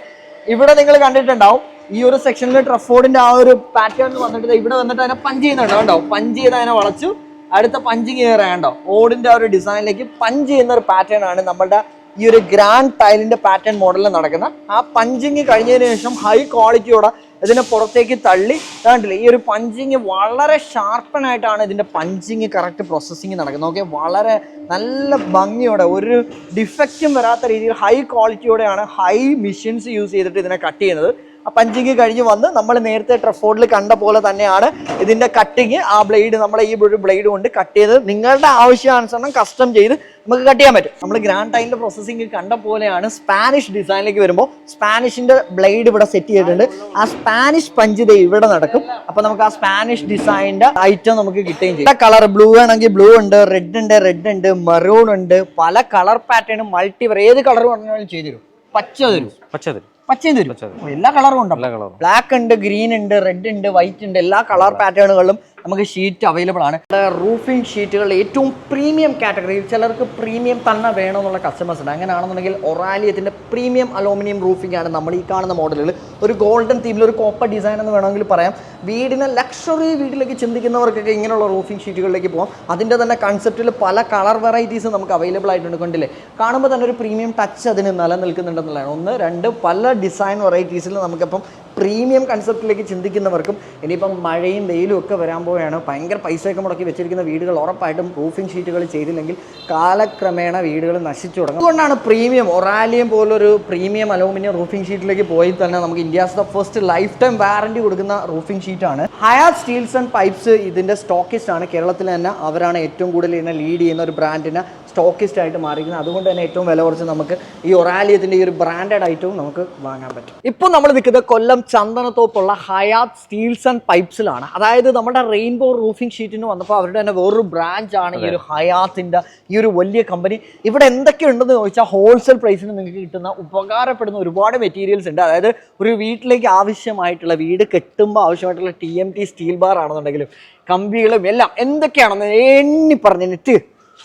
ഇവിടെ നിങ്ങൾ കണ്ടിട്ടുണ്ടാവും ഈ ഒരു സെക്ഷനിൽ ട്രഫോർഡിന്റെ ആ ഒരു പാറ്റേൺ വന്നിട്ട് ഇവിടെ വന്നിട്ട് അതിനെ പഞ്ച് ചെയ്യുന്നുണ്ട്. കണ്ടോ? പഞ്ച് ചെയ്ത് അതിനെ വളച്ചു. അടുത്ത പഞ്ചിങ് കയറാണ്ടോ ഓടിന്റെ ആ ഒരു ഡിസൈനിലേക്ക് പഞ്ച് ചെയ്യുന്ന ഒരു പാറ്റേൺ ആണ് നമ്മുടെ ഈ ഒരു ഗ്രാൻഡ് ടൈലിന്റെ പാറ്റേൺ മോഡലിൽ നടക്കുന്ന ആ പഞ്ചിങ് കഴിഞ്ഞതിന് ശേഷം ഹൈ ക്വാളിറ്റിയോടെ ഇതിനെ പുറത്തേക്ക് തള്ളി കണ്ടില്ലേ? ഈ ഒരു പഞ്ചിങ് വളരെ ഷാർപ്പനായിട്ടാണ് ഇതിന്റെ പഞ്ചിങ് കറക്റ്റ് പ്രോസസ്സിങ് നടക്കുന്നത്. ഓക്കെ വളരെ നല്ല ഭംഗിയോടെ ഒരു ഡിഫക്റ്റും വരാത്ത രീതിയിൽ ഹൈ ക്വാളിറ്റിയോടെയാണ് ഹൈ മെഷീൻസ് യൂസ് ചെയ്തിട്ട് ഇതിനെ കട്ട് ചെയ്യുന്നത്. പഞ്ചിങ് കഴിഞ്ഞ് വന്ന് നമ്മൾ നേരത്തെ ട്രഫോർഡിൽ കണ്ട പോലെ തന്നെയാണ് ഇതിന്റെ കട്ടിങ് ആ ബ്ലേഡ് നമ്മളെ ഈ ഒരു ബ്ലേഡ് കൊണ്ട് കട്ട് ചെയ്ത് നിങ്ങളുടെ ആവശ്യാനുസരണം കസ്റ്റം ചെയ്ത് നമുക്ക് കട്ട് ചെയ്യാൻ പറ്റും. നമ്മൾ ഗ്രാൻഡ് ടൈലിന്റെ പ്രോസസ്സിങ് കണ്ട പോലെയാണ് സ്പാനിഷ് ഡിസൈനിലേക്ക് വരുമ്പോൾ സ്പാനിഷിന്റെ ബ്ലേഡ് ഇവിടെ സെറ്റ് ചെയ്തിട്ടുണ്ട്. ആ സ്പാനിഷ് പഞ്ച് ഇവിടെ നടക്കും. അപ്പോൾ നമുക്ക് ആ സ്പാനിഷ് ഡിസൈന്റെ ഐറ്റം നമുക്ക് കിട്ടുകയും ചെയ്യും. കളർ ബ്ലൂ ആണെങ്കിൽ ബ്ലൂ ഉണ്ട് റെഡ് ഉണ്ട് റെഡ് ഉണ്ട് മെറൂൺ ഉണ്ട്. പല കളർ പാറ്റേണും മൾട്ടി ഏത് കളർ പറഞ്ഞാലും ചെയ്തു തരും. പച്ച തരും. പച്ചത് പച്ചയും തരും. എല്ലാ കളറും ഉണ്ട്. ബ്ലാക്ക് ഉണ്ട് ഗ്രീൻ ഉണ്ട് റെഡ് ഉണ്ട് വൈറ്റ് ഉണ്ട് എല്ലാ കളർ പാറ്റേണുകളിലും നമുക്ക് ഷീറ്റ് അവൈലബിൾ ആണ്. റൂഫിംഗ് ഷീറ്റുകളിൽ ഏറ്റവും പ്രീമിയം കാറ്റഗറിയിൽ ചിലർക്ക് പ്രീമിയം തന്നെ വേണമെന്നുള്ള കസ്റ്റമേഴ്സ് ഉണ്ട്. അങ്ങനെയാണെന്നുണ്ടെങ്കിൽ ഒറാലിയത്തിന്റെ പ്രീമിയം അലൂമിനിയം റൂഫിംഗ് ആണ് നമ്മൾ ഈ കാണുന്ന മോഡലുകൾ ഒരു ഗോൾഡൻ തീമിൽ ഒരു കോപ്പർ ഡിസൈൻ എന്ന് വേണമെങ്കിൽ പറയാം. വീടിനെ ലക്ഷറി വീട്ടിലേക്ക് ചിന്തിക്കുന്നവർക്കൊക്കെ ഇങ്ങനെയുള്ള റൂഫിംഗ് ഷീറ്റുകളിലേക്ക് പോകാം അതിന്റെ തന്നെ കൺസെപ്റ്റിൽ പല കളർ വെറൈറ്റീസ് നമുക്ക് അവൈലബിൾ ആയിട്ടുണ്ട് കണ്ടില്ലേ? കാണുമ്പോൾ തന്നെ ഒരു പ്രീമിയം ടച്ച് അതിന് നിലനിൽക്കുന്നുണ്ടെന്നുള്ളതാണ്. ഒന്ന് രണ്ട് പല ഡിസൈൻ വെറൈറ്റീസിൽ നമുക്കിപ്പം പ്രീമിയം കൺസെപ്റ്റിലേക്ക് ചിന്തിക്കുന്നവർക്കും ഇനിയിപ്പം മഴയും വെയിലും ഒക്കെ വരാൻ പോവുകയാണ്. ഭയങ്കര പൈസയൊക്കെ മുടക്കി വെച്ചിരിക്കുന്ന വീടുകൾ ഉറപ്പായിട്ടും റൂഫിംഗ് ഷീറ്റുകൾ ചെയ്തില്ലെങ്കിൽ കാലക്രമേണ വീടുകൾ നശിച്ചു തുടങ്ങും. അതുകൊണ്ടാണ് പ്രീമിയം ഒറാലിയം പോലൊരു പ്രീമിയം അലൂമിനിയം റൂഫിംഗ് ഷീറ്റിലേക്ക് പോയി തന്നെ നമുക്ക് India's the first lifetime warranty കൊടുക്കുന്ന റൂഫിംഗ് ഷീറ്റാണ് ഹയർ സ്റ്റീൽസ് ആൻഡ് പൈപ്സ് ഇതിന്റെ സ്റ്റോക്കിസ്റ്റ് ആണ്. കേരളത്തിൽ തന്നെ അവരാണ് ഏറ്റവും കൂടുതൽ ഇതിനെ ലീഡ് ചെയ്യുന്ന ഒരു ബ്രാൻഡിനെ സ്റ്റോക്കിസ്റ്റ് ആയിട്ട് മാറിയിരിക്കുന്നത്. അതുകൊണ്ട് തന്നെ ഏറ്റവും വില കുറച്ച് നമുക്ക് ഈ ഒറാലിയത്തിന്റെ ഈ ഒരു ബ്രാൻഡഡ് ഐറ്റവും നമുക്ക് വാങ്ങാൻ പറ്റും. ഇപ്പോൾ നമ്മൾ നിൽക്കുന്നത് കൊല്ലം ചന്ദനത്തോപ്പുള്ള ഹയാത്ത് സ്റ്റീൽസ് ആൻഡ് പൈപ്സിലാണ് അതായത് നമ്മുടെ റെയിൻബോ റൂഫിംഗ് ഷീറ്റിന് വന്നപ്പോൾ അവരുടെ തന്നെ വേറൊരു ബ്രാഞ്ച് ആണ് ഈ ഒരു ഹയാത്തിന്റെ ഈ ഒരു വലിയ കമ്പനി ഇവിടെ എന്തൊക്കെ ഉണ്ടെന്ന് ചോദിച്ചാൽ ഹോൾസെയിൽ പ്രൈസിന് നിങ്ങൾക്ക് കിട്ടുന്ന ഉപകാരപ്പെടുന്ന ഒരുപാട് മെറ്റീരിയൽസ് ഉണ്ട്. അതായത് ഒരു വീട്ടിലേക്ക് ആവശ്യമായിട്ടുള്ള വീട് കെട്ടുമ്പോൾ ആവശ്യമായിട്ടുള്ള T M T steel bar ആണെന്നുണ്ടെങ്കിലും കമ്പികളും എല്ലാം എന്തൊക്കെയാണെന്ന് എണ്ണി പറഞ്ഞ് നെറ്റ്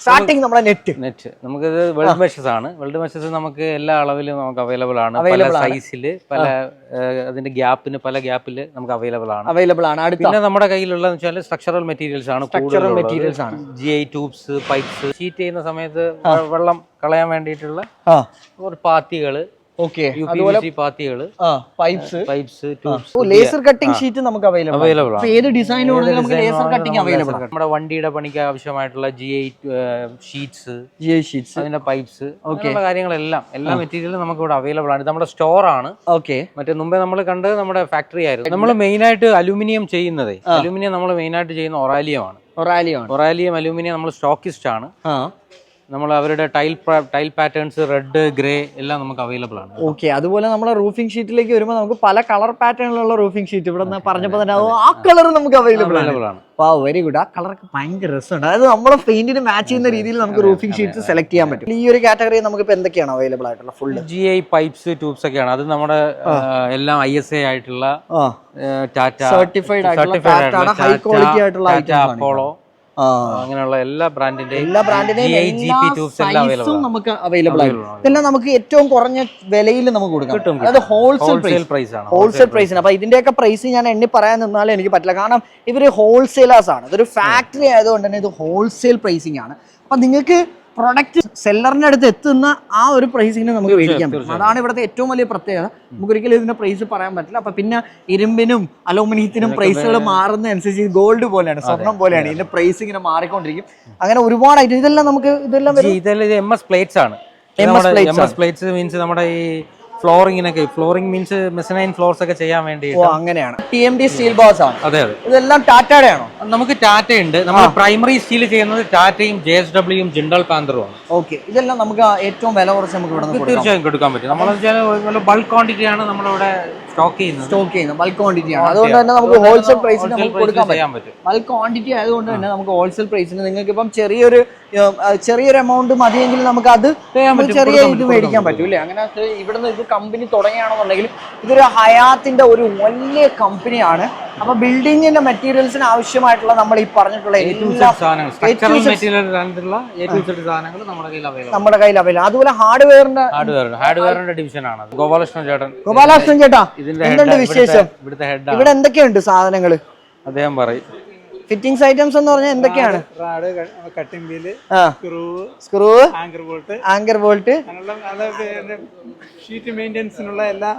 സ്റ്റാർട്ടിങ് നമ്മുടെ നെറ്റ് നെറ്റ് നമുക്ക് ഇത് വേൾഡ് മെഷസ് ആണ്. വേൾഡ് മെഷസ് നമുക്ക് എല്ലാ അളവിലും നമുക്ക് അവൈലബിൾ ആണ്. പല സൈസിൽ പല അതിന്റെ ഗ്യാപ്പിന് പല ഗ്യാപ്പിൽ നമുക്ക് അവൈലബിൾ ആണ്. അവൈലബിൾ ആണ്. പിന്നെ നമ്മുടെ കയ്യിലുള്ള വെച്ചാൽ സ്ട്രക്ചറൽ മെറ്റീരിയൽസ് ആണ് സ്ട്രക്ചറൽ മെറ്റീരിയൽസ് ആണ്. G I tubes pipes sheet ചെയ്യുന്ന സമയത്ത് വെള്ളം കളയാൻ വേണ്ടിയിട്ടുള്ള പാത്തികൾ okay pipes pipes laser cutting sheet നമുക്ക് അവൈലബിൾ. ഏത് ഡിസൈൻ നമുക്ക് ലേസർ കട്ടിംഗ് അവൈലബിൾ ആണ്. നമ്മുടെ വണ്ടിയുടെ പണിക്ക് ആവശ്യമായിട്ടുള്ള G I sheets G I sheets അതിന്റെ പൈപ്സ് ഓക്കെ കാര്യങ്ങളെല്ലാം എല്ലാ മെറ്റീരിയലും നമുക്ക് ഇവിടെ അവൈലബിൾ ആണ്. ഇത് നമ്മുടെ സ്റ്റോർ ആണ്. ഓക്കെ മറ്റേ മുമ്പേ നമ്മൾ കണ്ടത് നമ്മുടെ ഫാക്ടറി ആയിരുന്നു. നമ്മൾ മെയിൻ ആയിട്ട് അലുമിനിയം ചെയ്യുന്നത്. അലുമിനിയം നമ്മൾ മെയിൻ ആയിട്ട് ചെയ്യുന്ന ഒറാലിയം ആണ്. ഒറാലിയോ ഒറാലിയം അലുമിനിയം നമ്മൾ സ്റ്റോക്കിസ്റ്റ് ആണ്. നമ്മൾ അവരുടെ tile tile patterns red grey എല്ലാം നമുക്ക് അവൈലബിൾ ആണ്. ഓക്കെ അതുപോലെ നമ്മുടെ റൂഫിംഗ് ഷീറ്റിലേക്ക് വരുമ്പോൾ നമുക്ക് പല കളർ പാറ്റേണിലുള്ള റൂഫിംഗ് ഷീറ്റ് ഇവിടെ നിന്ന് പറഞ്ഞപ്പോൾ തന്നെ ആ കളർ നമുക്ക് അവൈലബിൾ ആണ്. അവൈലബിൾ ആണ്. വാ വെരി ഗുഡ് ആ കളറൊക്കെ ഭയങ്കര രസമുണ്ട്. അതായത് നമ്മുടെ പെയിന്റിന് മാച്ച് ചെയ്യുന്ന രീതിയിൽ നമുക്ക് റൂഫിംഗ് ഷീറ്റ് സെലക്ട് ചെയ്യാൻ പറ്റും. ഈ ഒരു കാറ്റഗറി നമുക്ക് ഇപ്പോൾ എന്തൊക്കെയാണ് അവൈലബിൾ ആയിട്ടുള്ള full G I pipes tubes ഒക്കെയാണ്. അത് നമ്മുടെ എല്ലാം ഐ എസ് എ ആയിട്ടുള്ള ടാറ്റ സർട്ടിഫൈഡ് ആയിട്ടുള്ള ഹൈ ക്വാളിറ്റി ആയിട്ടുള്ള അപ്പോളോ അങ്ങനെയുള്ള എല്ലാ ബ്രാൻഡിന്റെയും എല്ലാ ബ്രാൻഡിന്റെയും സൈസും നമുക്ക് അവൈലബിൾ ആണ്. ഇതെല്ലാം നമുക്ക് ഏറ്റവും കുറഞ്ഞ വിലയിൽ നമുക്ക് കൊടുക്കാം. ഹോൾസെയിൽ പ്രൈസ് ഹോൾസെയിൽ പ്രൈസ് ആണ് ഹോൾസെയിൽ പ്രൈസിന് അപ്പൊ ഇതിന്റെയൊക്കെ പ്രൈസ് ഞാൻ എണ്ണി പറയാൻ നിന്നാലും എനിക്ക് പറ്റില്ല. കാരണം ഇവർ ഹോൾസെയിലേഴ്സ് ആണ്. ഇതൊരു ഫാക്ടറി ആയതുകൊണ്ട് തന്നെ ഇത് ഹോൾസെയിൽ പ്രൈസിംഗ് ആണ്. അപ്പൊ നിങ്ങൾക്ക് പ്രൊഡക്റ്റ് സെല്ലറിന്റെ അടുത്ത് എത്തുന്ന ആ ഒരു പ്രൈസിങ്ങിന് നമുക്ക് മേടിക്കാൻ പറ്റും. അതാണ് ഇവിടുത്തെ ഏറ്റവും വലിയ പ്രത്യേകത. നമുക്ക് ഒരിക്കലും ഇതിന്റെ പ്രൈസ് പറയാൻ പറ്റില്ല. അപ്പൊ പിന്നെ ഇരുമ്പിനും അലൂമിനിയത്തിനും പ്രൈസുകൾ മാറുന്ന അനുസരിച്ച് ഗോൾഡ് പോലെയാണ് സ്വർണം പോലെയാണ്. ഇതിന്റെ പ്രൈസ് ഇങ്ങനെ മാറിക്കൊണ്ടിരിക്കും. അങ്ങനെ ഒരുപാട് ഐറ്റം. ഇതെല്ലാം നമുക്ക് ഇതെല്ലാം ഇതെല്ലാം ഇത് എം എസ് പ്ലേറ്റ്സ് ആണ്. എം എസ് പ്ലേറ്റ്സ് മീൻസ് നമ്മുടെ ഈ ഫ്ലോറിങ്ങിനൊക്കെ ഫ്ലോറിംഗ് മീൻസ് മെസനൈൻ ഫ്ലോർസ് ഒക്കെ ചെയ്യാൻ വേണ്ടി ഓ അങ്ങനെയാണ്. T M D steel bars ആണ്. അതെ അതെ. ഇതെല്ലാം ടാറ്റയുടെ ആണോ നമുക്ക് ടാറ്റ ഉണ്ട് നമ്മൾ പ്രൈമറി സ്റ്റീൽ ചെയ്യുന്നത് ടാറ്റയും ജെ എസ് ഡബ്ല്യൂയും ജിൻഡൽ പാന്തറും ആണ്. ഓക്കെ ഇതെല്ലാം നമുക്ക് ഏറ്റവും വില കുറച്ച് നമുക്ക് ഇവിടെ തീർച്ചയായും കൊടുക്കാൻ പറ്റും. നമ്മൾ ബൾക്ക് ക്വാണ്ടിറ്റി ആണ് നമ്മളിവിടെ സ്റ്റോക്ക് ചെയ്യുന്നത്. സ്റ്റോക്ക് ചെയ്യുന്നത്. ബൾക്ക് ക്വാണ്ടിറ്റി ആണ്. അതുകൊണ്ട് തന്നെ നമുക്ക് ഹോൾസെയിൽ പ്രൈസിന് നമുക്ക് കൊടുക്കാൻ പറ്റും. ബൾക്ക് ക്വാണ്ടിറ്റി ആയതുകൊണ്ട് തന്നെ നമുക്ക് ഹോൾസെയിൽ പ്രൈസിന് നിങ്ങൾക്ക് ഇപ്പം ചെറിയൊരു ചെറിയൊരു എമൗണ്ട് മതിയെങ്കിൽ നമുക്ക് അത് ചെറിയ ഇത് മേടിക്കാൻ പറ്റും അല്ലേ അങ്ങനെ ഇവിടുന്ന് ഇത് കമ്പനി തുടങ്ങിയാണെന്നുണ്ടെങ്കിൽ ഇതൊരു ഹയാത്തിന്റെ ഒരു വലിയ കമ്പനിയാണ് അപ്പൊ ബിൽഡിങ്ങിന്റെ മെറ്റീരിയൽസിന് ആവശ്യമായിട്ടുള്ള നമ്മൾ ഈ പറഞ്ഞിട്ടുള്ള നമ്മുടെ കയ്യിൽ അവൈലബിൾ അതുപോലെ ഹാർഡ്വെയറിന്റെ ഹാർഡ്വെയറിന്റെ ഡിവിഷൻ ആണ്. ഗോപാലകൃഷ്ണൻ ചേട്ടൻ. ഗോപാലകൃഷ്ണൻ ചേട്ടാ ഇതിന്റെ എന്തുണ്ട് വിശേഷം? ഇവിടെ എന്തൊക്കെയുണ്ട് സാധനങ്ങൾ അദ്ദേഹം പറയും. ഫിറ്റിംഗ്സ് ഐറ്റംസ് എന്ന് പറഞ്ഞാൽ എന്തൊക്കെയാണ്? റാഡ് കട്ടിംഗ് വീൽ ആ. Screw screw anchor bolt. Anchor bolt. അങ്ങനെയുള്ള ഷീറ്റ് മെയിന്റെനൻസിനുള്ള എല്ലാ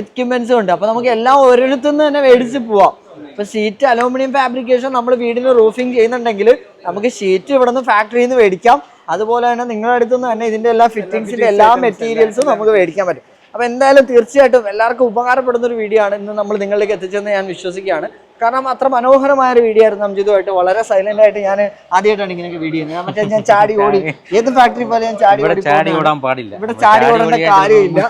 എക്യുപ്മെന്റ്സ് ഉണ്ട്. അപ്പൊ നമുക്ക് എല്ലാം ഒരിടത്തുനിന്ന് തന്നെ മേടിച്ച് പോവാം. ഇപ്പൊ ഷീറ്റ് അലൂമിനിയം ഫാബ്രിക്കേഷൻ നമ്മൾ വീടിന് റൂഫിംഗ് ചെയ്യുന്നുണ്ടെങ്കിൽ നമുക്ക് ഷീറ്റ് ഇവിടെ നിന്ന് ഫാക്ടറിയിൽ നിന്ന് മേടിക്കാം. അതുപോലെ തന്നെ നിങ്ങളുടെ അടുത്തുനിന്ന് തന്നെ ഇതിന്റെ എല്ലാ ഫിറ്റിംഗ്സിന്റെ എല്ലാ മെറ്റീരിയൽസും നമുക്ക് മേടിക്കാൻ പറ്റും. അപ്പൊ എന്തായാലും തീർച്ചയായിട്ടും എല്ലാവർക്കും ഉപകാരപ്പെടുന്ന ഒരു വീഡിയോ ആണ് ഇന്ന് നമ്മൾ നിങ്ങളിലേക്ക് എത്തിച്ചെന്ന് ഞാൻ വിശ്വസിക്കുകയാണ്. കാരണം അത്ര മനോഹരമായ ഒരു വീഡിയോ ആയിരുന്നു അംജിതുമായിട്ട് വളരെ സൈലന്റ് ആയിട്ട് ഞാൻ ആദ്യമായിട്ടാണ് ഇങ്ങനെ വീഡിയോ ചെയ്യുന്നത്. മറ്റേ ഞാൻ ചാടി ഓടി. ഏത് ഫാക്ടറി പോലെ ഞാൻ ചാടി ഓടി ചാടി ഓടാൻ പാടില്ല. ഇവിടെ ചാടി ഓടേണ്ട കാര്യമില്ല.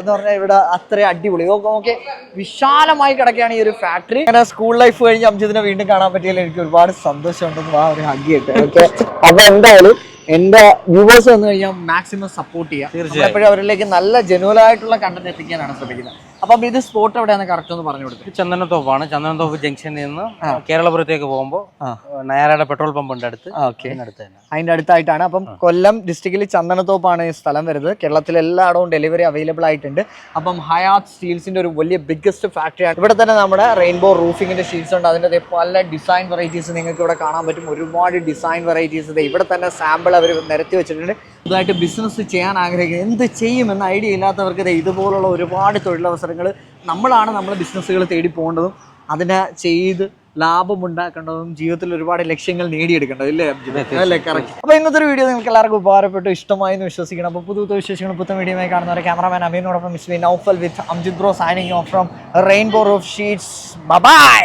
എന്ന് പറഞ്ഞാൽ ഇവിടെ അത്രയും അടിപൊളി. ഓക്കെ വിശാലമായി കിടക്കുകയാണ് ഈ ഒരു ഫാക്ടറി അങ്ങനെ സ്കൂൾ ലൈഫ് കഴിഞ്ഞ് അംജിതിനെ വീണ്ടും കാണാൻ പറ്റിയാലും എനിക്ക് ഒരുപാട് സന്തോഷമുണ്ടെന്ന് ആ ഒരു ഹഗ് കിട്ടും. ഓക്കെ അപ്പൊ എന്തായാലും എന്റെ വ്യൂവേഴ്സ് വന്നു കഴിഞ്ഞാൽ മാക്സിമം സപ്പോർട്ട് ചെയ്യാം തീർച്ചയായും. എപ്പോഴും അവരിലേക്ക് നല്ല ജനുവലായിട്ടുള്ള കണ്ടന്റ് എത്തിക്കാനാണ് ശ്രമിക്കുന്നത് അപ്പം ഇത് സ്പോട്ട് എവിടെയാണ് കറക്റ്റ് ഒന്ന് പറഞ്ഞു കൊടുത്തത് ചന്ദനത്തോപ്പാണ്. ചന്ദനത്തോപ്പ് ജംഗ്ഷനിൽ നിന്ന് കേരളപുരത്തേക്ക് പോകുമ്പോൾ നയാരയുടെ പെട്രോൾ പമ്പ് പമ്പിന്റെ അടുത്ത് അതിന്റെ അടുത്തായിട്ടാണ്. അപ്പം കൊല്ലം ഡിസ്ട്രിക്റ്റിൽ ചന്ദനത്തോപ്പാണ് ഈ സ്ഥലം വരുന്നത്. കേരളത്തിൽ എല്ലായിടവും ഡെലിവറി അവൈലബിൾ ആയിട്ടുണ്ട്. അപ്പം ഹയാത്ത് സ്റ്റീൽസിന്റെ ഒരു വലിയ ബിഗ്ഗസ്റ്റ് ഫാക്ടറിയാണ് ഇവിടെ തന്നെ നമ്മുടെ റെയിൻബോ റൂഫിങ്ങിന്റെ ഷീറ്റ്സ് ഉണ്ട്. അതിന്റെ പല ഡിസൈൻ വെറൈറ്റീസ് നിങ്ങൾക്ക് ഇവിടെ കാണാൻ പറ്റും. ഒരുപാട് ഡിസൈൻ വെറൈറ്റീസ് ഇവിടെ തന്നെ സാമ്പിൾ അവർ നിരത്തി വെച്ചിട്ടുണ്ട്. പുതുതായിട്ട് ബിസിനസ് ചെയ്യാൻ ആഗ്രഹിക്കുന്നത് എന്ത് ചെയ്യുമെന്ന ഐഡിയ ഇല്ലാത്തവർക്ക് ഇതുപോലുള്ള ഒരുപാട് തൊഴിലവസരങ്ങൾ നമ്മളാണ് നമ്മൾ ബിസിനസ്സുകൾ തേടി പോകേണ്ടതും അതിനെ ചെയ്ത് ലാഭമുണ്ടാക്കേണ്ടതും ജീവിതത്തിൽ ഒരുപാട് ലക്ഷ്യങ്ങൾ നേടിയെടുക്കേണ്ടത് ഇല്ലേ? അല്ലേ കറക്റ്റ് അപ്പോൾ ഇന്നത്തെ ഒരു വീഡിയോ നിങ്ങൾക്ക് എല്ലാവർക്കും ഉപകാരപ്പെട്ടു ഇഷ്ടമായി എന്ന് വിശ്വസിക്കണം അപ്പോൾ പുതു വിശേഷങ്ങൾ പുത്തൻ വീഡിയോയുമായി കാണുന്നവരെ cameraman അമീനോടൊപ്പം miss Naufal with Amjith bro signing off from Rainbow of sheets bye